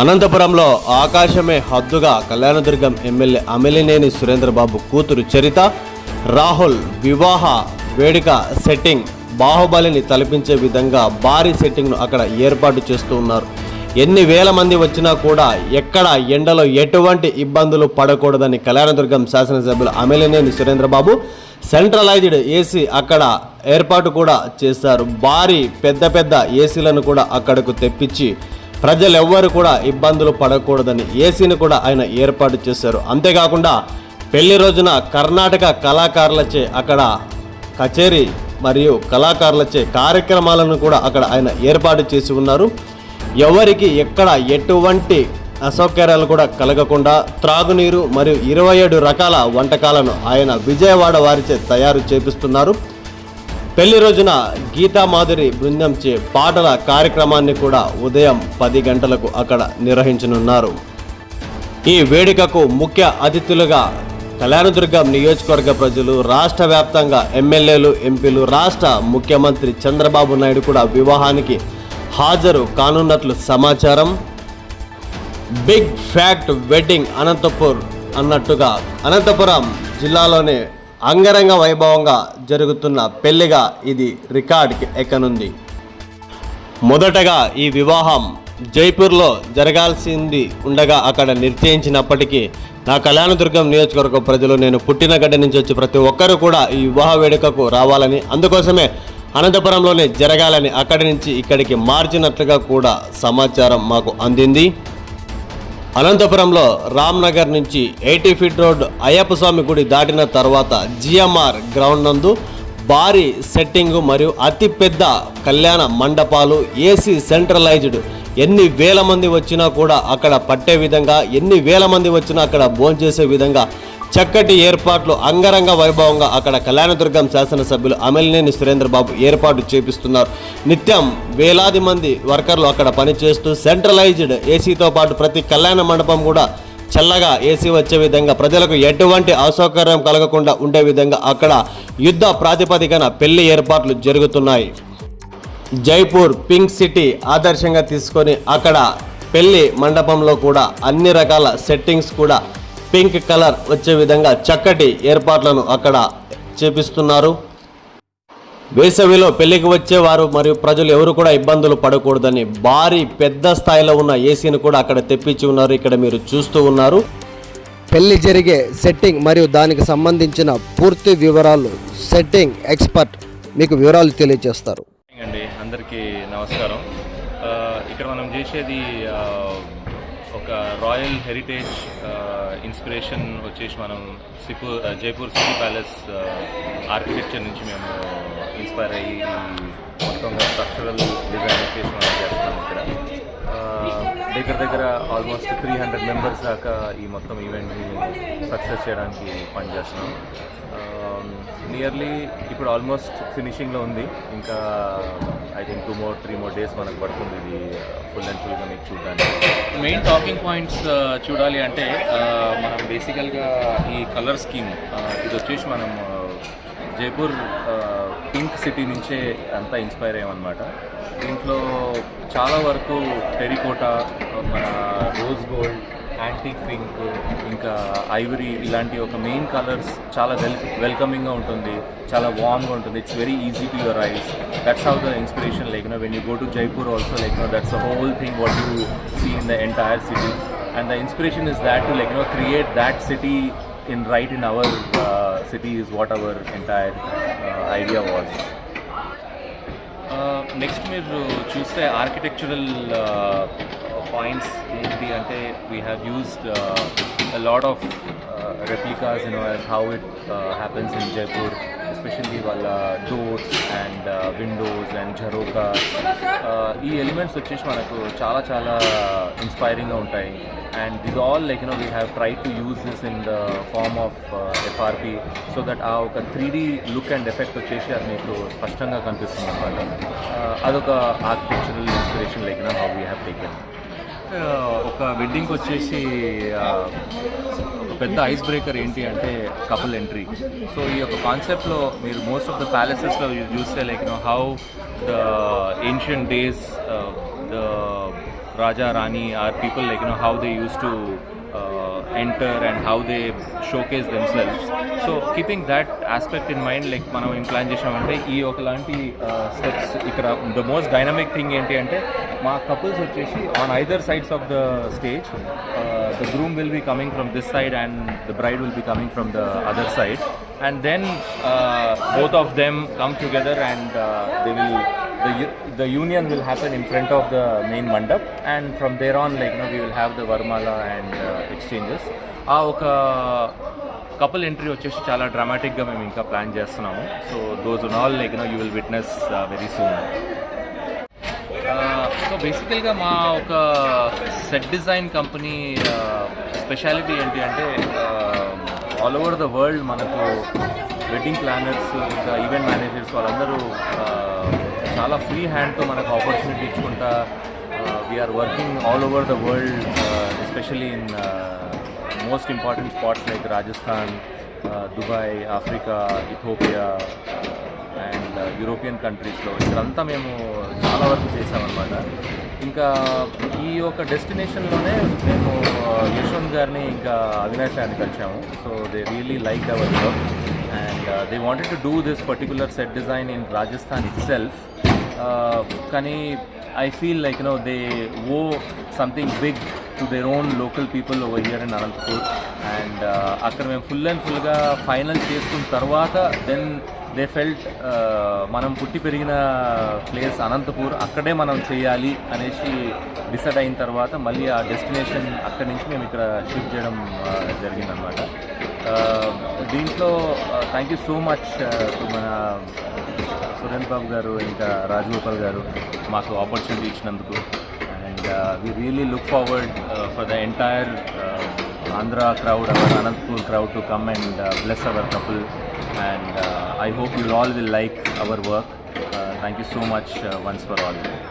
అనంతపురంలో ఆకాశమే హద్దుగా కళ్యాణదుర్గం ఎమ్మెల్యే అమిలినేని సురేంద్రబాబు కూతురు చరిత రాహుల్ వివాహ వేడుక సెట్టింగ్ బాహుబలిని తలపించే విధంగా భారీ సెట్టింగ్ను అక్కడ ఏర్పాటు చేస్తూ ఉన్నారు. ఎన్ని వేల మంది వచ్చినా కూడా ఎక్కడ ఎండలో ఎటువంటి ఇబ్బందులు పడకూడదని కళ్యాణదుర్గం శాసనసభ్యులు అమిలినేని సురేంద్రబాబు సెంట్రలైజ్డ్ ఏసీ అక్కడ ఏర్పాటు కూడా చేశారు. భారీ పెద్ద పెద్ద ఏసీలను కూడా అక్కడకు తెప్పించి ప్రజలు ఎవ్వరు కూడా ఇబ్బందులు పడకూడదని ఏసీని కూడా ఆయన ఏర్పాటు చేశారు. అంతేకాకుండా పెళ్ళి రోజున కర్ణాటక కళాకారులచే అక్కడ కచేరీ మరియు కళాకారులచే కార్యక్రమాలను కూడా అక్కడ ఆయన ఏర్పాటు చేసి ఉన్నారు. ఎవరికి ఎక్కడ ఎటువంటి అసౌకర్యాలు కూడా కలగకుండా త్రాగునీరు మరియు ఇరవై ఏడు రకాల వంటకాలను ఆయన విజయవాడ వారిచే తయారు చేపిస్తున్నారు. పెళ్ళి రోజున గీతా మాధురి బృందంచే పాటల కార్యక్రమాన్ని కూడా ఉదయం పది గంటలకు అక్కడ నిర్వహించనున్నారు. ఈ వేడుకకు ముఖ్య అతిథులుగా కళ్యాణదుర్గం నియోజకవర్గ ప్రజలు రాష్ట్ర వ్యాప్తంగా ఎమ్మెల్యేలు ఎంపీలు రాష్ట్ర ముఖ్యమంత్రి చంద్రబాబు నాయుడు కూడా వివాహానికి హాజరు కానున్నట్లు సమాచారం. బిగ్ ఫ్యాక్ట్ వెడ్డింగ్ అనంతపూర్ అన్నట్టుగా అనంతపురం జిల్లాలోనే అంగరంగ వైభవంగా జరుగుతున్న పెళ్ళిగా ఇది రికార్డ్కి ఎక్కనుంది? మొదటగా ఈ వివాహం జైపూర్లో జరగాల్సింది ఉండగా అక్కడ నిశ్చయించినప్పటికీ నా కళ్యాణదుర్గం నియోజకవర్గ ప్రజలు నేను పుట్టిన గడ్డ నుంచి వచ్చి ప్రతి ఒక్కరూ కూడా ఈ వివాహ వేడుకకు రావాలని అందుకోసమే అనంతపురంలోనే జరగాలని అక్కడి నుంచి ఇక్కడికి మార్చినట్లుగా కూడా సమాచారం మాకు అందింది. అనంతపురంలో రామ్నగర్ నుంచి eighty feet road Ayyappa Swamy గుడి దాటిన తర్వాత జిఎంఆర్ గ్రౌండ్ నందు భారీ సెట్టింగ్ మరియు అతిపెద్ద కళ్యాణ మండపాలు ఏసీ సెంట్రలైజ్డ్ ఎన్ని వేల మంది వచ్చినా కూడా అక్కడ పట్టే విధంగా ఎన్ని వేల మంది వచ్చినా అక్కడ భోంచేసే విధంగా చక్కటి ఏర్పాట్లు అంగరంగ వైభవంగా అక్కడ కళ్యాణదుర్గం శాసనసభ్యులు అమిలినేని సురేంద్రబాబు ఏర్పాటు చేపిస్తున్నారు. నిత్యం వేలాది మంది వర్కర్లు అక్కడ పనిచేస్తూ సెంట్రలైజ్డ్ ఏసీతో పాటు ప్రతి కళ్యాణ మండపం కూడా చల్లగా ఏసీ వచ్చే విధంగా ప్రజలకు ఎటువంటి అసౌకర్యం కలగకుండా ఉండే విధంగా అక్కడ యుద్ధ ప్రాతిపదికన పెళ్ళి ఏర్పాట్లు జరుగుతున్నాయి. జైపూర్ పింక్ సిటీ ఆదర్శంగా తీసుకొని అక్కడ పెళ్ళి మండపంలో కూడా అన్ని రకాల సెట్టింగ్స్ కూడా పింక్ కలర్ వచ్చే విధంగా చక్కటి ఏర్పాట్లను అక్కడ చేపిస్తున్నారు. వేసవిలో పెళ్ళికి వచ్చేవారు మరియు ప్రజలు ఎవరు కూడా ఇబ్బందులు పడకూడదని భారీ పెద్ద స్థాయిలో ఉన్న ఏసీని కూడా అక్కడ తెప్పించి ఉన్నారు. ఇక్కడ మీరు చూస్తూ ఉన్నారు. పెళ్ళి జరిగే సెట్టింగ్ మరియు దానికి సంబంధించిన పూర్తి వివరాలు సెట్టింగ్ ఎక్స్పర్ట్ మీకు వివరాలు తెలియజేస్తారు. అండి అందరికీ నమస్కారం. ఇక్కడ మనం చేసేది ఒక రాయల్ హెరిటేజ్ ఇన్స్పిరేషన్ వచ్చేసి మనం సిపూర్ జైపూర్ సిటీ ప్యాలెస్ ఆర్కిటెక్చర్ నుంచి మేము ఇన్స్పైర్ అయ్యి మొత్తంగా స్ట్రక్చరల్ డిజైన్ వచ్చేసి మనం చేస్తాం ఇక్కడ. దగ్గర దగ్గర ఆల్మోస్ట్ త్రీ హండ్రెడ్ మెంబర్స్ దాకా ఈ మొత్తం ఈవెంట్ని సక్సెస్ చేయడానికి పనిచేస్తున్నాం. నియర్లీ ఇప్పుడు ఆల్మోస్ట్ ఫినిషింగ్లో ఉంది. ఇంకా I think two more three more days మనకు పడుతుంది ఇది ఫుల్ అండ్ ఫుల్గా మీకు చూడడానికి. మెయిన్ టాకింగ్ పాయింట్స్ చూడాలి అంటే మనం బేసికల్గా ఈ కలర్ స్కీమ్ ఇది వచ్చేసి మనం జైపూర్ పింక్ సిటీ నుంచే అంతా ఇన్స్పైర్ అయ్యామన్నమాట. దీంట్లో చాలా వరకు టెరికోటా మన రోజ్ గోల్డ్ యాంటీక్ పింక్ ఇంకా ఐవరీ ఇలాంటి ఒక మెయిన్ కలర్స్ చాలా వెల్ వెల్కమింగ్గా ఉంటుంది చాలా వామ్గా ఉంటుంది. It's very easy to your eyes that's how the inspiration like know when you go to Jaipur also like know that's the whole thing what you see in the entire city and the inspiration is that to like know create that city in right in our city is what our entire uh, idea was next మీరు చూస్తే architectural points ఏంటి అంటే we have used lot of replicas you know as how it uh, especially వాళ్ళ doors and windows and jharokha ఈ elements వచ్చేసి మనకు చాలా చాలా ఇన్స్పైరింగ్గా ఉంటాయి. And this all like you know we have try to use this in the form of FRP so that uh ఒక three D look and effect వచ్చేసి అది మీకు స్పష్టంగా కనిపిస్తుంది అనమాట అదొక architectural inspiration like how we have taken ఒక వెడ్డింగ్కి వచ్చేసి ఒక పెద్ద ఐస్ బ్రేకర్ ఏంటి అంటే కపుల్ ఎంట్రీ సో ఈ యొక్క కాన్సెప్ట్లో మీరు మోస్ట్ ఆఫ్ ద ప్యాలెసెస్లో చూస్తే like know how the ancient days the raja rani or people like know how they use to enter and how they showcase themselves. So keeping that aspect in mind, like మనం ఏం plan చేసామంటే ఈ ఒకలాంటి steps ఇక్కడ the most dynamic thing ఏంటి అంటే మా couples వచ్చేసి on either sides of the stage the groom will be coming from this side and the bride will be coming from the other side and then uh, both of them come together and uh, they will the, u- the union will happen in front of the main mandap and from there on like you know we will have the varmala and uh, exchanges ఆ ఒక couple entry వచ్చేసి చాలా డ్రామాటిక్గా మేము ఇంకా plan చేస్తున్నాము so those all like no you will witness very soon so బేసికల్గా మా ఒక సెట్ డిజైన్ కంపెనీ స్పెషాలిటీ ఏంటి అంటే ఆల్ ఓవర్ ద వరల్డ్ మనకు వెడ్డింగ్ ప్లానర్స్ ఇంకా ఈవెంట్ మేనేజర్స్ వాళ్ళందరూ చాలా ఫ్రీ హ్యాండ్తో మనకు ఆపర్చునిటీ ఇచ్చుకుంటా we are working all over the world especially in most important spots like Rajasthan Dubai Africa Ethiopia and uh, European కంట్రీస్లో ఇక్కడంతా మేము చాలా వరకు చేసామన్నమాట ఇంకా ఈ యొక్క డెస్టినేషన్లోనే మేము uh, యశ్వంత్ గారిని ఇంకా అవినాష్ గారిని కలిసాము so they really like our work and they wanted to do this particular set design in Rajasthan itself కానీ I feel like know they owe something big to their own local people over here in Anantapur and అక్కడ మేము full and ఫుల్గా final చేసుకున్న తర్వాత then they felt మనం పుట్టి పెరిగిన place Anantapur అక్కడే మనం చేయాలి అనేసి డిసైడ్ అయిన తర్వాత మళ్ళీ ఆ డెస్టినేషన్ అక్కడి నుంచి మేము ఇక్కడ షిఫ్ట్ చేయడం జరిగిందనమాట దీంట్లో థ్యాంక్ యూ సో మచ్ మన సురేంద్ర బాబు గారు ఇంకా రాజగోపాల్ గారు మాకు ఆపర్చునిటీ ఇచ్చినందుకు. Uh, we really look forward uh, for the entire uh, Andhra crowd, our Anandpur crowd to come and bless our couple. And I hope you all will like our work. thank you so much once for all.